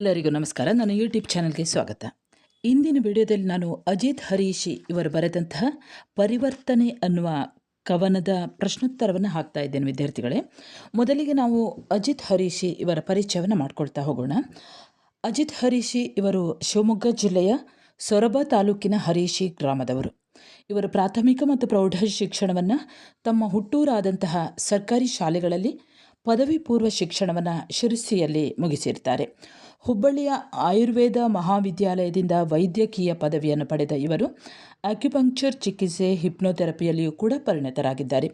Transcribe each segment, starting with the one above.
ಎಲ್ಲರಿಗೂ ನಮಸ್ಕಾರ. ನನ್ನ ಯೂಟ್ಯೂಬ್ ಚಾನಲ್ಗೆ ಸ್ವಾಗತ. ಇಂದಿನ ವಿಡಿಯೋದಲ್ಲಿ ನಾನು ಅಜಿತ್ ಹರೀಶಿ ಇವರು ಬರೆದಂತಹ ಪರಿವರ್ತನೆ ಅನ್ನುವ ಕವನದ ಪ್ರಶ್ನೋತ್ತರವನ್ನು ಹಾಕ್ತಾ ಇದ್ದೇನೆ ವಿದ್ಯಾರ್ಥಿಗಳೇ. ಮೊದಲಿಗೆ ನಾವು ಅಜಿತ್ ಹರೀಶಿ ಇವರ ಪರಿಚಯವನ್ನು ಮಾಡ್ಕೊಳ್ತಾ ಹೋಗೋಣ. ಅಜಿತ್ ಹರೀಶಿ ಇವರು ಶಿವಮೊಗ್ಗ ಜಿಲ್ಲೆಯ ಸೊರಬ ತಾಲೂಕಿನ ಹರೀಶಿ ಗ್ರಾಮದವರು. ಇವರು ಪ್ರಾಥಮಿಕ ಮತ್ತು ಪ್ರೌಢ ಶಿಕ್ಷಣವನ್ನು ತಮ್ಮ ಹುಟ್ಟೂರಾದಂತಹ ಸರ್ಕಾರಿ ಶಾಲೆಗಳಲ್ಲಿ ಪದವಿ ಪೂರ್ವ ಶಿಕ್ಷಣವನ್ನು ಶಿರಸಿಯಲ್ಲಿ ಮುಗಿಸಿರ್ತಾರೆ. ಹುಬ್ಬಳ್ಳಿಯ ಆಯುರ್ವೇದ ಮಹಾವಿದ್ಯಾಲಯದಿಂದ ವೈದ್ಯಕೀಯ ಪದವಿಯನ್ನು ಪಡೆದ ಇವರು ಅಕ್ಯುಪಂಕ್ಚರ್ ಚಿಕಿತ್ಸೆ, ಹಿಪ್ನೋಥೆರಪಿಯಲ್ಲಿಯೂ ಕೂಡ ಪರಿಣತರಾಗಿದ್ದಾರೆ.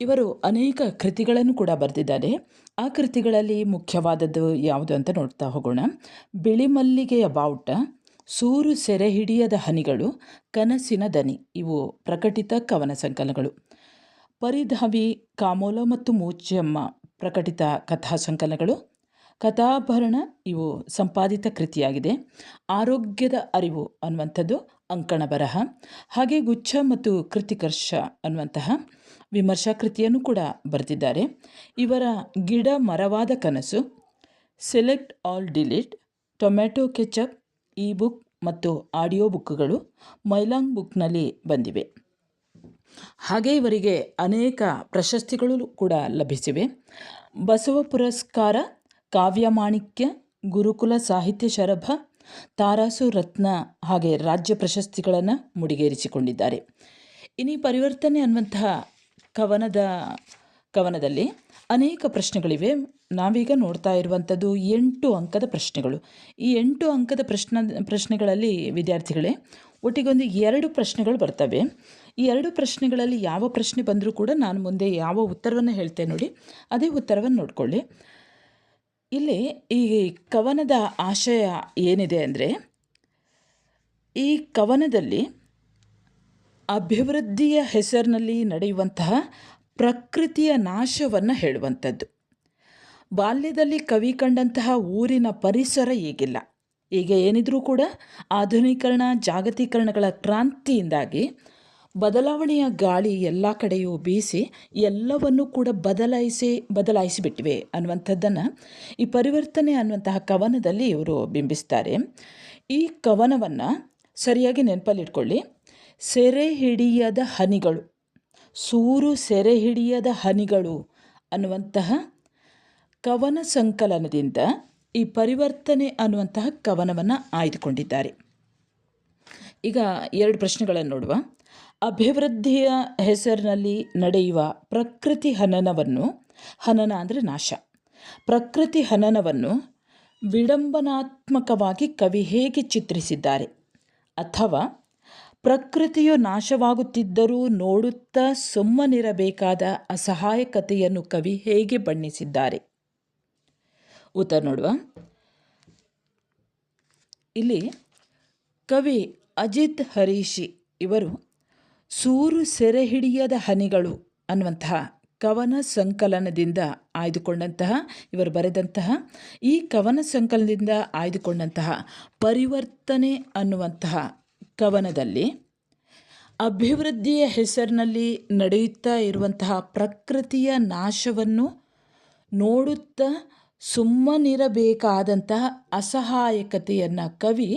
ಇವರು ಅನೇಕ ಕೃತಿಗಳನ್ನು ಕೂಡ ಬರೆದಿದ್ದಾರೆ. ಆ ಕೃತಿಗಳಲ್ಲಿ ಮುಖ್ಯವಾದದ್ದು ಯಾವುದು ಅಂತ ನೋಡ್ತಾ ಹೋಗೋಣ. ಬಿಳಿ ಮಲ್ಲಿಗೆಯ ಬಾವುಟ, ಸೂರು ಸೆರೆ ಹಿಡಿಯದ ಹನಿಗಳು, ಕನಸಿನ ದನಿ, ಇವು ಪ್ರಕಟಿತ ಕವನ ಸಂಕಲನಗಳು. ಪರಿಧಾವಿ, ಕಾಮೋಲ ಮತ್ತು ಮೂಚಮ್ಮ ಪ್ರಕಟಿತ ಕಥಾ ಸಂಕಲನಗಳು. ಕಥಾಭರಣ ಇವು ಸಂಪಾದಿತ ಕೃತಿಯಾಗಿದೆ. ಆರೋಗ್ಯದ ಅರಿವು ಅನ್ನುವಂಥದ್ದು ಅಂಕಣ ಬರಹ. ಹಾಗೆ ಗುಚ್ಛ ಮತ್ತು ಕೃತಿಕರ್ಷ ಅನ್ನುವಂತಹ ವಿಮರ್ಶಾ ಕೃತಿಯನ್ನು ಕೂಡ ಬರೆದಿದ್ದಾರೆ. ಇವರ ಗಿಡ ಮರವಾದ ಕನಸು. Select all delete. Tomato ketchup, e book ಮತ್ತು ಆಡಿಯೋ ಬುಕ್ಗಳು ಮೈಲಾಂಗ್ ಬುಕ್ನಲ್ಲಿ ಬಂದಿವೆ. ಹಾಗೆ ಇವರಿಗೆ ಅನೇಕ ಪ್ರಶಸ್ತಿಗಳು ಕೂಡ ಲಭಿಸಿವೆ. ಬಸವ ಪುರಸ್ಕಾರ ಕಾವ್ಯಮಾಣಿಕ್ಯ ಗುರುಕುಲ ಸಾಹಿತ್ಯ ಶರಭ, ತಾರಾಸು ರತ್ನ ಹಾಗೆ ರಾಜ್ಯ ಪ್ರಶಸ್ತಿಗಳನ್ನು ಮುಡಿಗೇರಿಸಿಕೊಂಡಿದ್ದಾರೆ. ಇನ್ನು ಪರಿವರ್ತನೆ ಅನ್ನುವಂತಹ ಕವನದ ಕವನದಲ್ಲಿ ಅನೇಕ ಪ್ರಶ್ನೆಗಳಿವೆ. ನಾವೀಗ ನೋಡ್ತಾ ಇರುವಂಥದ್ದು ಎಂಟು ಅಂಕದ ಪ್ರಶ್ನೆಗಳು. ಈ ಎಂಟು ಅಂಕದ ಪ್ರಶ್ನ ಪ್ರಶ್ನೆಗಳಲ್ಲಿ ವಿದ್ಯಾರ್ಥಿಗಳೇ, ಒಟ್ಟಿಗೊಂದು ಎರಡು ಪ್ರಶ್ನೆಗಳು ಬರ್ತವೆ. ಈ ಎರಡು ಪ್ರಶ್ನೆಗಳಲ್ಲಿ ಯಾವ ಪ್ರಶ್ನೆ ಬಂದರೂ ಕೂಡ ನಾನು ಮುಂದೆ ಯಾವ ಉತ್ತರವನ್ನು ಹೇಳ್ತೇನೆ ನೋಡಿ. ಅದೇ ಉತ್ತರವನ್ನು ನೋಡಿಕೊಳ್ಳಿ. ಇಲ್ಲಿ ಈ ಕವನದ ಆಶಯ ಏನಿದೆ ಅಂದರೆ, ಈ ಕವನದಲ್ಲಿ ಅಭಿವೃದ್ಧಿಯ ಹೆಸರಿನಲ್ಲಿ ನಡೆಯುವಂತಹ ಪ್ರಕೃತಿಯ ನಾಶವನ್ನು ಹೇಳುವಂಥದ್ದು. ಬಾಲ್ಯದಲ್ಲಿ ಕವಿ ಕಂಡಂತಹ ಊರಿನ ಪರಿಸರ ಈಗಿಲ್ಲ. ಈಗ ಏನಿದ್ರೂ ಕೂಡ ಆಧುನೀಕರಣ, ಜಾಗತೀಕರಣಗಳ ಕ್ರಾಂತಿಯಿಂದಾಗಿ ಬದಲಾವಣೆಯ ಗಾಳಿ ಎಲ್ಲ ಕಡೆಯೂ ಬೀಸಿ ಎಲ್ಲವನ್ನೂ ಕೂಡ ಬದಲಾಯಿಸಿ ಬದಲಾಯಿಸಿಬಿಟ್ಟಿವೆ ಅನ್ನುವಂಥದ್ದನ್ನು ಈ ಪರಿವರ್ತನೆ ಅನ್ನುವಂತಹ ಕವನದಲ್ಲಿ ಇವರು ಬಿಂಬಿಸ್ತಾರೆ. ಈ ಕವನವನ್ನು ಸರಿಯಾಗಿ ನೆನಪಲ್ಲಿಟ್ಕೊಳ್ಳಿ. ಸೆರೆ ಹಿಡಿಯದ ಹನಿಗಳು, ಸೂರು ಸೆರೆ ಹಿಡಿಯದ ಹನಿಗಳು ಅನ್ನುವಂತಹ ಕವನ ಸಂಕಲನದಿಂದ ಈ ಪರಿವರ್ತನೆ ಅನ್ನುವಂತಹ ಕವನವನ್ನು ಆಯ್ದುಕೊಂಡಿದ್ದಾರೆ. ಈಗ ಎರಡು ಪ್ರಶ್ನೆಗಳನ್ನು ನೋಡುವ. ಅಭಿವೃದ್ಧಿಯ ಹೆಸರಿನಲ್ಲಿ ನಡೆಯುವ ಪ್ರಕೃತಿ ಹನನವನ್ನು, ಹನನ ಅಂದರೆ ನಾಶ. ಪ್ರಕೃತಿ ಹನನವನ್ನು ವಿಡಂಬನಾತ್ಮಕವಾಗಿ ಕವಿ ಹೇಗೆ ಚಿತ್ರಿಸಿದ್ದಾರೆ? ಅಥವಾ ಪ್ರಕೃತಿಯು ನಾಶವಾಗುತ್ತಿದ್ದರೂ ನೋಡುತ್ತಾ ಸುಮ್ಮನಿರಬೇಕಾದ ಅಸಹಾಯಕತೆಯನ್ನು ಕವಿ ಹೇಗೆ ಬಣ್ಣಿಸಿದ್ದಾರೆ? ಉತ್ತರ ನೋಡುವ. ಇಲ್ಲಿ ಕವಿ ಅಜಿತ್ ಹರೀಶಿ ಇವರು ಸೂರು ಸೆರೆ ಹಿಡಿಯದ ಹನಿಗಳು ಅನ್ನುವಂತಹ ಕವನ ಸಂಕಲನದಿಂದ ಆಯ್ದುಕೊಂಡಂತಹ, ಇವರು ಬರೆದಂತಹ, ಈ ಕವನ ಸಂಕಲನದಿಂದ ಆಯ್ದುಕೊಂಡಂತಹ ಪರಿವರ್ತನೆ ಅನ್ನುವಂತಹ ಕವನದಲ್ಲಿ ಅಭಿವೃದ್ಧಿಯ ಹೆಸರಿನಲ್ಲಿ ನಡೆಯುತ್ತಾ ಇರುವಂತಹ ಪ್ರಕೃತಿಯ ನಾಶವನ್ನು ನೋಡುತ್ತಾ ಸುಮ್ಮನಿರಬೇಕಾದಂತಹ ಅಸಹಾಯಕತೆಯನ್ನು ಕವಿ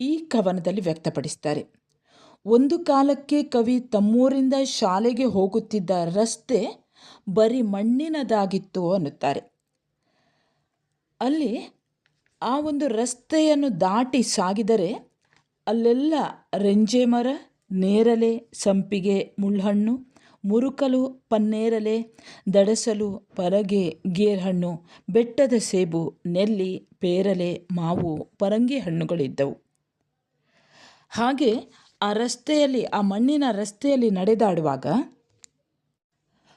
ಈ ಕವನದಲ್ಲಿ ವ್ಯಕ್ತಪಡಿಸ್ತಾರೆ. ಒಂದು ಕಾಲಕ್ಕೆ ಕವಿ ತಮ್ಮೂರಿಂದ ಶಾಲೆಗೆ ಹೋಗುತ್ತಿದ್ದ ರಸ್ತೆ ಬರೀ ಮಣ್ಣಿನದಾಗಿತ್ತು ಅನ್ನುತ್ತಾರೆ. ಅಲ್ಲಿ ಆ ಒಂದು ರಸ್ತೆಯನ್ನು ದಾಟಿ ಸಾಗಿದರೆ ಅಲ್ಲೆಲ್ಲ ರೆಂಜೆ ಮರ ನೇರಲೆ ಸಂಪಿಗೆ, ಮುಳ್ಳುಹಣ್ಣು, ಮುರುಕಲು ಪನ್ನೇರಲೆ ದಡಸಲು, ಪರಗೆ, ಗೇರ್ಹಣ್ಣು, ಬೆಟ್ಟದ ಸೇಬು, ನೆಲ್ಲಿ ಪೇರಲೆ ಮಾವು, ಪರಂಗಿ ಹಣ್ಣುಗಳಿದ್ದವು. ಹಾಗೆ ಆ ರಸ್ತೆಯಲ್ಲಿ, ಆ ಮಣ್ಣಿನ ರಸ್ತೆಯಲ್ಲಿ ನಡೆದಾಡುವಾಗ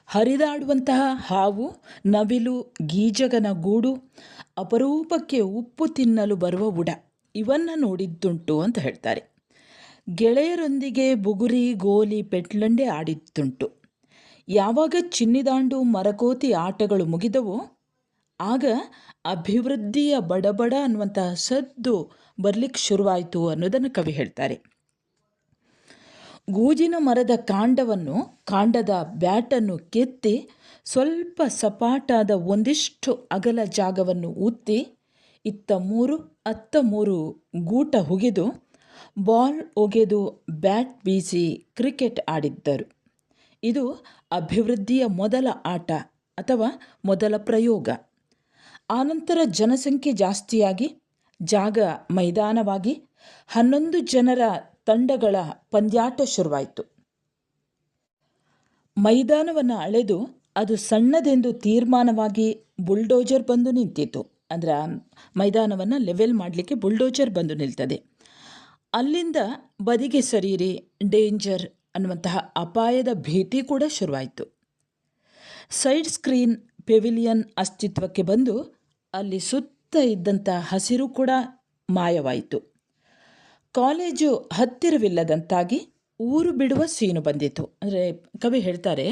ಹರಿದಾಡುವಂತಹ ಹಾವು, ನವಿಲು, ಗೀಜಗನ ಗೂಡು, ಅಪರೂಪಕ್ಕೆ ಉಪ್ಪು ತಿನ್ನಲು ಬರುವ ಉಡ, ಇವನ್ನು ನೋಡಿದ್ದುಂಟು ಅಂತ ಹೇಳ್ತಾರೆ. ಗೆಳೆಯರೊಂದಿಗೆ ಬುಗುರಿ, ಗೋಲಿ, ಪೆಟ್ಲಂಡೆ ಆಡಿದ್ದುಂಟು. ಯಾವಾಗ ಚಿನ್ನಿದಾಂಡು, ಮರಕೋತಿ ಆಟಗಳು ಮುಗಿದವೋ, ಆಗ ಅಭಿವೃದ್ಧಿಯ ಬಡಬಡ ಅನ್ನುವಂತಹ ಸದ್ದು ಬರಲಿಕ್ಕೆ ಶುರುವಾಯಿತು ಅನ್ನೋದನ್ನು ಕವಿ ಹೇಳ್ತಾರೆ. ಗೂಜಿನ ಮರದ ಕಾಂಡವನ್ನು, ಕಾಂಡದ ಬ್ಯಾಟನ್ನು ಕೆತ್ತಿ, ಸ್ವಲ್ಪ ಸಪಾಟಾದ ಒಂದಿಷ್ಟು ಅಗಲ ಜಾಗವನ್ನು ಉತ್ತಿ ಇತ್ತ ಮೂರು, ಅತ್ತ ಮೂರು ಗೂಟ ಹುಗಿದು, ಬಾಲ್ ಒಗೆದು ಬ್ಯಾಟ್ ಬೀಸಿ ಕ್ರಿಕೆಟ್ ಆಡಿದ್ದರು. ಇದು ಅಭಿವೃದ್ಧಿಯ ಮೊದಲ ಆಟ ಅಥವಾ ಮೊದಲ ಪ್ರಯೋಗ. ಆನಂತರ ಜನಸಂಖ್ಯೆ ಜಾಸ್ತಿಯಾಗಿ, ಜಾಗ ಮೈದಾನವಾಗಿ, ಹನ್ನೊಂದು ಜನರ ತಂಡಗಳ ಪಂದ್ಯಾಟ ಶುರುವಾಯಿತು. ಮೈದಾನವನ್ನು ಅಳೆದು ಅದು ಸಣ್ಣದೆಂದು ತೀರ್ಮಾನವಾಗಿ ಬುಲ್ಡೋಜರ್ ಬಂದು ನಿಂತಿತ್ತು. ಅಂದರೆ ಮೈದಾನವನ್ನು ಲೆವೆಲ್ ಮಾಡಲಿಕ್ಕೆ ಬುಲ್ಡೋಜರ್ ಬಂದು ನಿಲ್ತದೆ. ಅಲ್ಲಿಂದ ಬದಿಗೆ ಸರಿಯಿರಿ ಡೇಂಜರ್ ಅನ್ನುವಂತಹ ಅಪಾಯದ ಭೀತಿ ಕೂಡ ಶುರುವಾಯಿತು. ಸೈಡ್ ಸ್ಕ್ರೀನ್ ಪೆವಿಲಿಯನ್ ಅಸ್ತಿತ್ವಕ್ಕೆ ಬಂದು ಅಲ್ಲಿ ಸುತ್ತ ಇದ್ದಂಥ ಹಸಿರು ಕೂಡ ಮಾಯವಾಯಿತು. ಕಾಲೇಜು ಹತ್ತಿರವಿಲ್ಲದಂತಾಗಿ ಊರು ಬಿಡುವ ಸೀನು ಬಂದಿತು ಅಂದರೆ ಕವಿ ಹೇಳ್ತಾರೆ,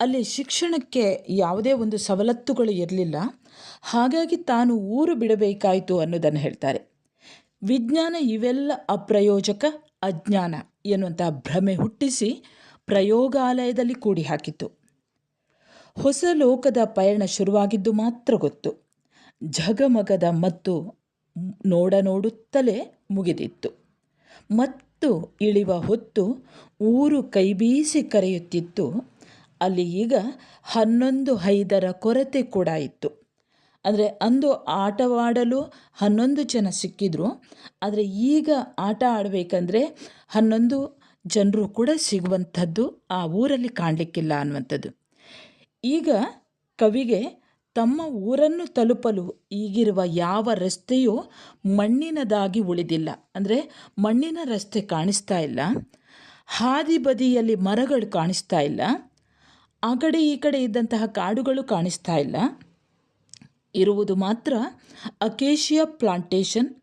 ಅಲ್ಲಿ ಶಿಕ್ಷಣಕ್ಕೆ ಯಾವುದೇ ಒಂದು ಸವಲತ್ತುಗಳು ಇರಲಿಲ್ಲ. ಹಾಗಾಗಿ ತಾನು ಊರು ಬಿಡಬೇಕಾಯಿತು ಅನ್ನೋದನ್ನು ಹೇಳ್ತಾರೆ. ವಿಜ್ಞಾನ ಇವೆಲ್ಲ ಅಪ್ರಯೋಜಕ ಅಜ್ಞಾನ ಎನ್ನುವಂಥ ಭ್ರಮೆ ಹುಟ್ಟಿಸಿ ಪ್ರಯೋಗಾಲಯದಲ್ಲಿ ಕೂಡಿ ಹಾಕಿತು ಹೊಸ ಲೋಕದ ಪಯಣ ಶುರುವಾಗಿದ್ದು ಮಾತ್ರ ಗೊತ್ತು. ಝಗಮಗದ ಮತ್ತು ನೋಡ ನೋಡುತ್ತಲೇ ಮುಗಿದಿತ್ತು. ಮತ್ತು ಇಳಿವ ಹೊತ್ತು ಊರು ಕೈಬೀಸಿ ಕರೆಯುತ್ತಿತ್ತು. ಅಲ್ಲಿ ಈಗ ಹನ್ನೊಂದು ಐದರ ಕೊರತೆ ಕೂಡ ಇತ್ತು. ಅಂದರೆ ಅಂದು ಆಟವಾಡಲು ಹನ್ನೊಂದು ಜನ ಸಿಕ್ಕಿದ್ರು. ಆದರೆ ಈಗ ಆಟ ಆಡಬೇಕಂದ್ರೆ ಹನ್ನೊಂದು ಜನರು ಕೂಡ ಸಿಗುವಂಥದ್ದು ಆ ಊರಲ್ಲಿ ಕಾಣಲಿಕ್ಕಿಲ್ಲ ಅನ್ನುವಂಥದ್ದು. ಈಗ ಕವಿಗೆ ತಮ್ಮ ಊರನ್ನು ತಲುಪಲು ಈಗಿರುವ ಯಾವ ರಸ್ತೆಯೂ ಮಣ್ಣಿನದಾಗಿ ಉಳಿದಿಲ್ಲ. ಅಂದರೆ ಮಣ್ಣಿನ ರಸ್ತೆ ಕಾಣಿಸ್ತಾ ಇಲ್ಲ. ಹಾದಿ ಬದಿಯಲ್ಲಿ ಮರಗಳು ಕಾಣಿಸ್ತಾ ಇಲ್ಲ. ಆ ಕಡೆ ಈ ಕಡೆ ಇದ್ದಂತಹ ಕಾಡುಗಳು ಕಾಣಿಸ್ತಾ ಇಲ್ಲ. ಇರುವುದು ಮಾತ್ರ ಅಕೇಶಿಯಾ ಪ್ಲಾಂಟೇಶನ್.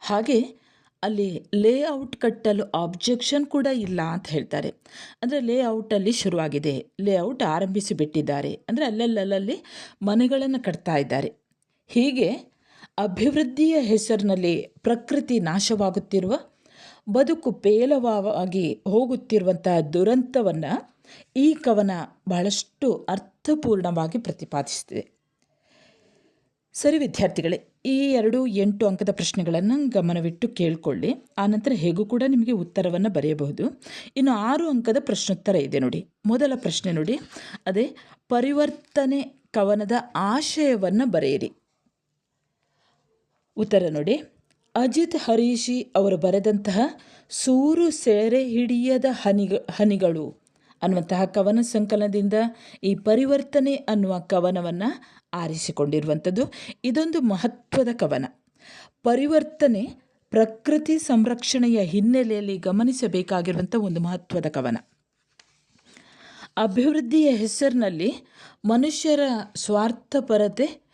ಹಾಗೆ ಅಲ್ಲಿ ಲೇಔಟ್ ಕಟ್ಟಲು ಆಬ್ಜೆಕ್ಷನ್ ಕೂಡ ಇಲ್ಲ ಅಂತ ಹೇಳ್ತಾರೆ. ಅಂದರೆ ಲೇಔಟಲ್ಲಿ ಶುರುವಾಗಿದೆ. ಲೇಔಟ್ ಆರಂಭಿಸಿ ಬಿಟ್ಟಿದ್ದಾರೆ. ಅಂದರೆ ಅಲ್ಲಲ್ಲಲ್ಲಿ ಮನೆಗಳನ್ನು ಕಟ್ತಾ ಇದ್ದಾರೆ. ಹೀಗೆ ಅಭಿವೃದ್ಧಿಯ ಹೆಸರಿನಲ್ಲಿ ಪ್ರಕೃತಿ ನಾಶವಾಗುತ್ತಿರುವ, ಬದುಕು ಪೇಲವಾಗಿ ಹೋಗುತ್ತಿರುವಂತಹ ದುರಂತವನ್ನು ಈ ಕವನ ಬಹಳಷ್ಟು ಅರ್ಥಪೂರ್ಣವಾಗಿ ಪ್ರತಿಪಾದಿಸ್ತಿದೆ ಸರಿ ವಿದ್ಯಾರ್ಥಿಗಳೇ ಈ ಎರಡು ಎಂಟು ಅಂಕದ ಪ್ರಶ್ನೆಗಳನ್ನು ಗಮನವಿಟ್ಟು ಕೇಳಿಕೊಳ್ಳಿ. ಆನಂತರ ಹೇಗೂ ಕೂಡ ನಿಮಗೆ ಉತ್ತರವನ್ನು ಬರೆಯಬಹುದು. ಇನ್ನು ಆರು ಅಂಕದ ಪ್ರಶ್ನೋತ್ತರ ಇದೆ ನೋಡಿ. ಮೊದಲ ಪ್ರಶ್ನೆ ನೋಡಿ. ಅದೇ, ಪರಿವರ್ತನೆ ಕವನದ ಆಶಯವನ್ನು ಬರೆಯಿರಿ. ಉತ್ತರ ನೋಡಿ. ಅಜಿತ್ ಹರೀಶಿ ಅವರು ಬರೆದಂತಹ ಸೂರು ಸೆರೆ ಹಿಡಿಯದ ಹನಿಗ ಹನಿಗಳು. ಅನ್ನುವಂತಹ ಕವನ ಸಂಕಲನದಿಂದ ಈ ಪರಿವರ್ತನೆ ಅನ್ನುವ ಕವನವನ್ನು ಆರಿಸಿಕೊಂಡಿರುವಂಥದ್ದು. ಇದೊಂದು ಮಹತ್ವದ ಕವನ. ಪರಿವರ್ತನೆ ಪ್ರಕೃತಿ ಸಂರಕ್ಷಣೆಯ ಹಿನ್ನೆಲೆಯಲ್ಲಿ ಗಮನಿಸಬೇಕಾಗಿರುವಂಥ ಒಂದು ಮಹತ್ವದ ಕವನ. ಅಭಿವೃದ್ಧಿಯ ಹೆಸರಿನಲ್ಲಿ ಮನುಷ್ಯರ ಸ್ವಾರ್ಥಪರತೆ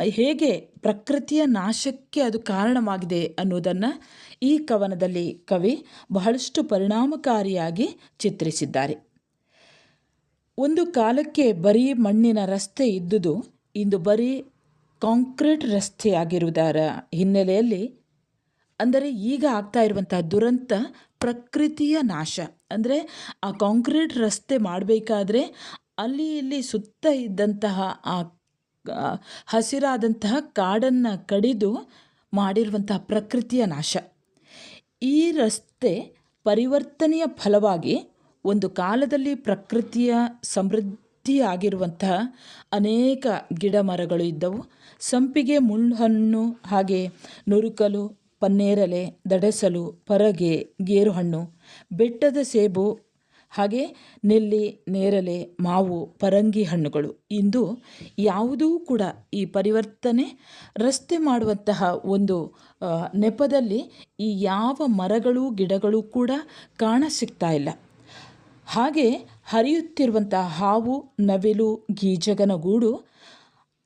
ಹೇಗೆ ಪ್ರಕೃತಿಯ ನಾಶಕ್ಕೆ ಅದು ಕಾರಣವಾಗಿದೆ ಅನ್ನೋದನ್ನು ಈ ಕವನದಲ್ಲಿ ಕವಿ ಬಹಳಷ್ಟು ಪರಿಣಾಮಕಾರಿಯಾಗಿ ಚಿತ್ರಿಸಿದ್ದಾರೆ. ಒಂದು ಕಾಲಕ್ಕೆ ಬರೀ ಮಣ್ಣಿನ ರಸ್ತೆ ಇದ್ದುದು ಇಂದು ಬರೀ ಕಾಂಕ್ರೀಟ್ ರಸ್ತೆಯಾಗಿರುವುದರ ಹಿನ್ನೆಲೆಯಲ್ಲಿ. ಅಂದರೆ ಈಗ ಆಗ್ತಾ ಇರುವಂತಹ ದುರಂತ ಪ್ರಕೃತಿಯ ನಾಶ. ಅಂದರೆ ಆ ಕಾಂಕ್ರೀಟ್ ರಸ್ತೆ ಮಾಡಬೇಕಾದ್ರೆ ಅಲ್ಲಿ ಇಲ್ಲಿ ಸುತ್ತ ಇದ್ದಂತಹ ಆ, ಹಸಿರಾದಂತಹ ಕಾಡನ್ನು ಕಡಿದು ಮಾಡಿರುವಂತಹ ಪ್ರಕೃತಿಯ ನಾಶ. ಈ ರಸ್ತೆ ಪರಿವರ್ತನೆಯ ಫಲವಾಗಿ ಒಂದು ಕಾಲದಲ್ಲಿ ಪ್ರಕೃತಿಯ ಸಮೃದ್ಧಿಯಾಗಿರುವಂತಹ ಅನೇಕ ಗಿಡ ಮರಗಳು ಇದ್ದವು. ಸಂಪಿಗೆ ಮುಳ್ಳುಹಣ್ಣು, ಹಾಗೆ ನುರುಕಲು, ಪನ್ನೇರಲೆ, ದಡಸಲು, ಪರಗೆ, ಗೇರುಹಣ್ಣು, ಬೆಟ್ಟದ ಸೇಬು, ಹಾಗೆ ನೆಲ್ಲಿ ನೇರಲೆ ಮಾವು, ಪರಂಗಿ ಹಣ್ಣುಗಳು. ಇಂದು ಯಾವುದೂ ಕೂಡ ಈ ಪರಿವರ್ತನೆ ರಸ್ತೆ ಮಾಡುವಂತಹ ಒಂದು ನೆಪದಲ್ಲಿ ಈ ಯಾವ ಮರಗಳು ಗಿಡಗಳು ಕೂಡ ಕಾಣ ಸಿಗ್ತಾ ಇಲ್ಲ. ಹಾಗೆ ಹರಿಯುತ್ತಿರುವಂಥ ಹಾವು, ನವಿಲು ಗೀಜಗನ ಗೂಡು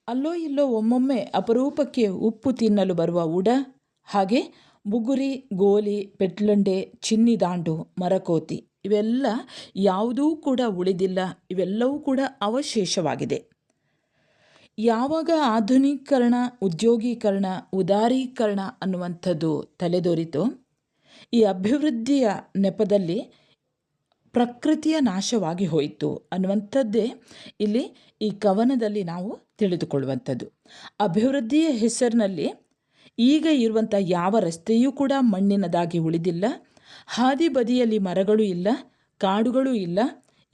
ಅಲ್ಲೋ ಇಲ್ಲೋ ಒಮ್ಮೊಮ್ಮೆ ಅಪರೂಪಕ್ಕೆ ಉಪ್ಪು ತಿನ್ನಲು ಬರುವ ಉಡ, ಹಾಗೆ ಬುಗುರಿ, ಗೋಲಿ ಪೆಟ್ಲಂಡೆ ಚಿನ್ನಿದಾಂಡು ಮರಕೋತಿ ಇವೆಲ್ಲ ಯಾವುದೂ ಕೂಡ ಉಳಿದಿಲ್ಲ, ಇವೆಲ್ಲವೂ ಕೂಡ ಅವಶೇಷವಾಗಿದೆ. ಯಾವಾಗ ಆಧುನೀಕರಣ, ಉದ್ಯೋಗೀಕರಣ, ಉದಾರೀಕರಣ ಅನ್ನುವಂಥದ್ದು ತಲೆದೋರಿತು, ಈ ಅಭಿವೃದ್ಧಿಯ ನೆಪದಲ್ಲಿ ಪ್ರಕೃತಿಯ ನಾಶವಾಗಿ ಹೋಯಿತು ಅನ್ನುವಂಥದ್ದೇ ಇಲ್ಲಿ ಈ ಕವನದಲ್ಲಿ ನಾವು ತಿಳಿದುಕೊಳ್ಳುವಂಥದ್ದು. ಅಭಿವೃದ್ಧಿಯ ಹೆಸರಿನಲ್ಲಿ ಈಗ ಇರುವಂಥ ಯಾವ ರಸ್ತೆಯೂ ಕೂಡ ಮಣ್ಣಿನದಾಗಿ ಉಳಿದಿಲ್ಲ. ಹಾದಿ ಬದಿಯಲ್ಲಿ ಮರಗಳು ಇಲ್ಲ, ಕಾಡುಗಳು ಇಲ್ಲ.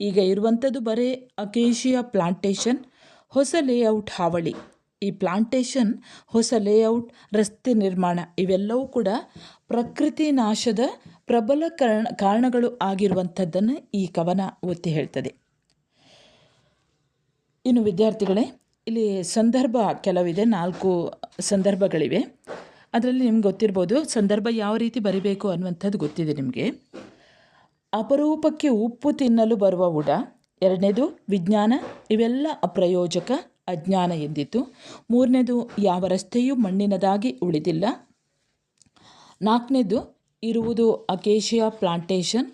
ಈಗ ಇರುವಂಥದ್ದು ಬರೀ ಅಕೇಶಿಯಾ ಪ್ಲಾಂಟೇಷನ್, ಹೊಸ ಲೇಔಟ್ ಹಾವಳಿ. ಈ ಪ್ಲಾಂಟೇಷನ್, ಹೊಸ ಲೇಔಟ್, ರಸ್ತೆ ನಿರ್ಮಾಣ ಇವೆಲ್ಲವೂ ಕೂಡ ಪ್ರಕೃತಿ ನಾಶದ ಪ್ರಬಲ ಕಾರಣ, ಕಾರಣಗಳು ಆಗಿರುವಂಥದ್ದನ್ನು ಈ ಕವನ ಒತ್ತಿ ಹೇಳ್ತದೆ. ಇನ್ನು ವಿದ್ಯಾರ್ಥಿಗಳೇ, ಇಲ್ಲಿ ಸಂದರ್ಭ ಕೆಲವಿದೆ, ನಾಲ್ಕು ಸಂದರ್ಭಗಳಿವೆ. ಅದರಲ್ಲಿ ನಿಮ್ಗೆ ಗೊತ್ತಿರ್ಬೋದು, ಸಂದರ್ಭ ಯಾವ ರೀತಿ ಬರಿಬೇಕು ಅನ್ನುವಂಥದ್ದು ಗೊತ್ತಿದೆ ನಿಮಗೆ. ಅಪರೂಪಕ್ಕೆ ಉಪ್ಪು ತಿನ್ನಲು ಬರುವ ಉಡ ಎರಡನೇದು ವಿಜ್ಞಾನ, ಇವೆಲ್ಲ ಅಪ್ರಯೋಜಕ ಅಜ್ಞಾನ ಎಂದಿತ್ತು. ಮೂರನೇದು ಯಾವ ರಸ್ತೆಯೂ ಮಣ್ಣಿನದಾಗಿ ಉಳಿದಿಲ್ಲ. ನಾಲ್ಕನೇದು ಇರುವುದು ಅಕೇಶಿಯಾ ಪ್ಲಾಂಟೇಶನ್.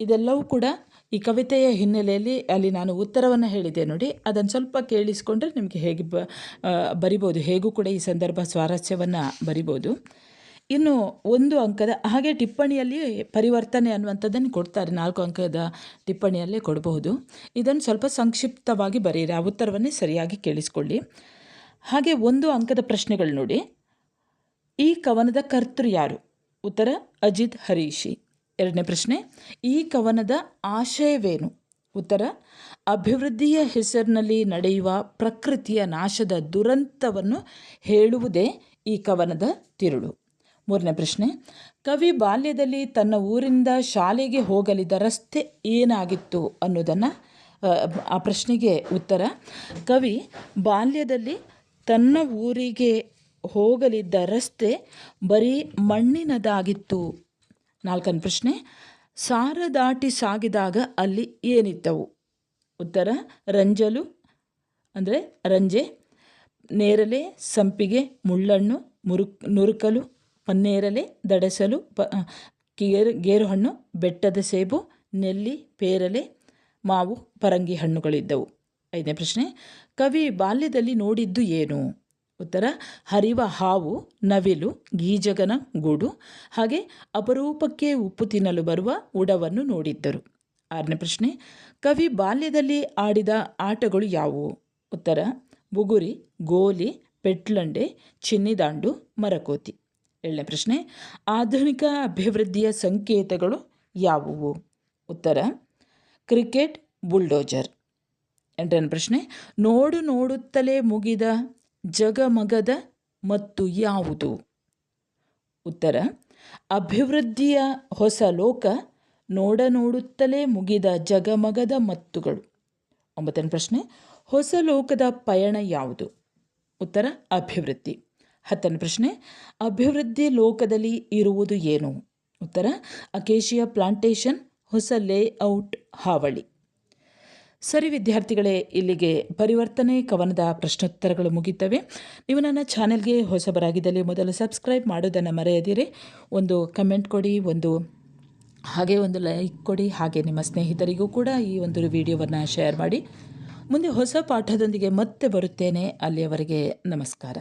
ಇದೆಲ್ಲವೂ ಕೂಡ ಈ ಕವಿತೆಯ ಹಿನ್ನೆಲೆಯಲ್ಲಿ ಅಲ್ಲಿ ನಾನು ಉತ್ತರವನ್ನು ಹೇಳಿದೆ ನೋಡಿ. ಅದನ್ನು ಸ್ವಲ್ಪ ಕೇಳಿಸಿಕೊಂಡ್ರೆ ನಿಮಗೆ ಹೇಗೆ ಬ ಬರಿಬೋದು. ಹೇಗೂ ಕೂಡ ಈ ಸಂದರ್ಭ ಸ್ವಾರಸ್ಯವನ್ನು ಬರಿಬೋದು. ಇನ್ನು ಒಂದು ಅಂಕದ ಹಾಗೆ ಟಿಪ್ಪಣಿಯಲ್ಲಿ ಪರಿವರ್ತನೆ ಅನ್ನುವಂಥದ್ದನ್ನು ಕೊಡ್ತಾರೆ. ನಾಲ್ಕು ಅಂಕದ ಟಿಪ್ಪಣಿಯಲ್ಲೇ ಕೊಡಬಹುದು. ಇದನ್ನು ಸ್ವಲ್ಪ ಸಂಕ್ಷಿಪ್ತವಾಗಿ ಬರೆಯಿರಿ. ಆ ಉತ್ತರವನ್ನೇ ಸರಿಯಾಗಿ ಕೇಳಿಸ್ಕೊಳ್ಳಿ. ಹಾಗೆ ಒಂದು ಅಂಕದ ಪ್ರಶ್ನೆಗಳು ನೋಡಿ. ಈ ಕವನದ ಕರ್ತೃ ಯಾರು? ಉತ್ತರ, ಅಜಿತ್ ಹರೀಶಿ. ಎರಡನೇ ಪ್ರಶ್ನೆ, ಈ ಕವನದ ಆಶಯವೇನು? ಉತ್ತರ, ಅಭಿವೃದ್ಧಿಯ ಹೆಸರಿನಲ್ಲಿ ನಡೆಯುವ ಪ್ರಕೃತಿಯ ನಾಶದ ದುರಂತವನ್ನು ಹೇಳುವುದೇ ಈ ಕವನದ ತಿರುಳು. ಮೂರನೇ ಪ್ರಶ್ನೆ, ಕವಿ ಬಾಲ್ಯದಲ್ಲಿ ತನ್ನ ಊರಿಂದ ಶಾಲೆಗೆ ಹೋಗಲಿದ್ದ ರಸ್ತೆ ಏನಾಗಿತ್ತು ಅನ್ನೋದನ್ನು ಆ ಪ್ರಶ್ನೆಗೆ ಉತ್ತರ, ಕವಿ ಬಾಲ್ಯದಲ್ಲಿ ತನ್ನ ಊರಿಗೆ ಹೋಗಲಿದ್ದ ರಸ್ತೆ ಬರೀ ಮಣ್ಣಿನದಾಗಿತ್ತು. ನಾಲ್ಕನೇ ಪ್ರಶ್ನೆ, ಸಾರ ದಾಟಿ ಸಾಗಿದಾಗ ಅಲ್ಲಿ ಏನಿದ್ದವು ಉತ್ತರ, ರಂಜಲು, ಅಂದರೆ ರಂಜೆ ನೇರಲೆ ಸಂಪಿಗೆ, ಮುಳ್ಳಣ್ಣು ಮುರುಕ್ ನುರುಕಲು ಪನ್ನೇರಲೆ ದಡಸಲು, ಪ ಗೇರು ಹಣ್ಣು ಬೆಟ್ಟದ ಸೇಬು, ನೆಲ್ಲಿ ಪೇರಲೆ ಮಾವು, ಪರಂಗಿ ಹಣ್ಣುಗಳಿದ್ದವು. ಐದನೇ ಪ್ರಶ್ನೆ, ಕವಿ ಬಾಲ್ಯದಲ್ಲಿ ನೋಡಿದ್ದು ಏನು? ಉತ್ತರ, ಹರಿವ ಹಾವು, ನವಿಲು, ಗೀಜಗನ, ಗೂಡು. ಹಾಗೆ ಅಪರೂಪಕ್ಕೆ ಉಪ್ಪು ತಿನ್ನಲು ಬರುವ ಉಡವನ್ನು ನೋಡಿದ್ದರು. ಆರನೇ ಪ್ರಶ್ನೆ, ಕವಿ ಬಾಲ್ಯದಲ್ಲಿ ಆಡಿದ ಆಟಗಳು ಯಾವುವು? ಉತ್ತರ, ಬುಗುರಿ, ಗೋಲಿ, ಪೆಟ್ಲಂಡೆ, ಚಿನ್ನಿದಾಂಡು, ಮರಕೋತಿ. ಏಳನೇ ಪ್ರಶ್ನೆ, ಆಧುನಿಕ ಅಭಿವೃದ್ಧಿಯ ಸಂಕೇತಗಳು ಯಾವುವು? ಉತ್ತರ, ಕ್ರಿಕೆಟ್ ಬುಲ್ಡೋಜರ್. ಎಂಟನೇ ಪ್ರಶ್ನೆ, ನೋಡು ನೋಡುತ್ತಲೇ ಮುಗಿದ ಜಗಮಗದ ಮತ್ತು ಯಾವುದು? ಉತ್ತರ, ಅಭಿವೃದ್ಧಿಯ ಹೊಸ ಲೋಕ ನೋಡ ನೋಡುತ್ತಲೇ ಮುಗಿದ ಜಗಮಗದ ಮತ್ತುಗಳು. ಒಂಬತ್ತನೇ ಪ್ರಶ್ನೆ, ಹೊಸ ಲೋಕದ ಪಯಣ ಯಾವುದು? ಉತ್ತರ, ಅಭಿವೃದ್ಧಿ. ಹತ್ತನೇ ಪ್ರಶ್ನೆ, ಅಭಿವೃದ್ಧಿ ಲೋಕದಲ್ಲಿ ಇರುವುದು ಏನು? ಉತ್ತರ, ಅಕೇಶಿಯಾ ಪ್ಲಾಂಟೇಶನ್, ಹೊಸ ಲೇಔಟ್ ಹಾವಳಿ. ಸರಿ ವಿದ್ಯಾರ್ಥಿಗಳೇ, ಇಲ್ಲಿಗೆ ಪರಿವರ್ತನೆ ಕವನದ ಪ್ರಶ್ನೋತ್ತರಗಳು ಮುಗಿತವೆ ನೀವು ನನ್ನ ಚಾನೆಲ್ಗೆ ಹೊಸಬರಾಗಿದ್ದಲ್ಲಿ ಮೊದಲು ಸಬ್ಸ್ಕ್ರೈಬ್ ಮಾಡೋದನ್ನು ಮರೆಯದಿರಿ. ಒಂದು ಕಮೆಂಟ್ ಕೊಡಿ, ಒಂದು ಹಾಗೆ ಒಂದು ಲೈಕ್ ಕೊಡಿ, ಹಾಗೆ ನಿಮ್ಮ ಸ್ನೇಹಿತರಿಗೂ ಕೂಡ ಈ ಒಂದು ವಿಡಿಯೋವನ್ನು ಶೇರ್ ಮಾಡಿ. ಮುಂದೆ ಹೊಸ ಪಾಠದೊಂದಿಗೆ ಮತ್ತೆ ಬರುತ್ತೇನೆ. ಅಲ್ಲಿಯವರೆಗೆ ನಮಸ್ಕಾರ.